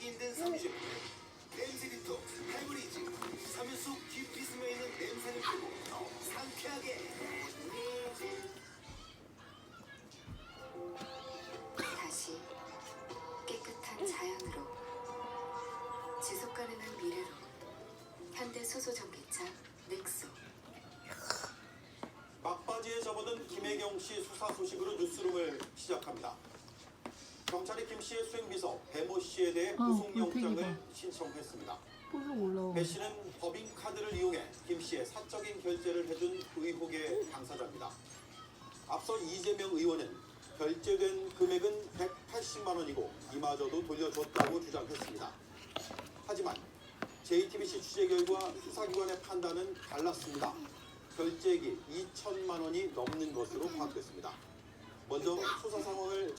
1된 30 벤트리토 할브리지. 삼연속 깊이 스며있는 냄새를 빼고 상쾌하게. 다시 깨끗한 자연으로 지속 가능한 미래로 현대 수소 전기차 넥소. 막바지에 접어든 김혜경 씨 수사 소식으로 뉴스룸을 시작합니다. 경찰이 김 씨의 수행비서 뱀 씨에 대해 아, 구속영장을 꿀탱이다. 신청했습니다. 볼록 올라오고 배 씨는 법인 카드를 이용해 김 씨의 사적인 결제를 해준 의혹의 당사자입니다. 앞서 이재명 의원은 결제된 금액은 180만 원이고 이마저도 돌려줬다고 주장했습니다. 하지만 JTBC 취재 결과 수사기관의 판단은 달랐습니다. 결제액이 2천만 원이 넘는 것으로 파악됐습니다. 먼저 수사 상황을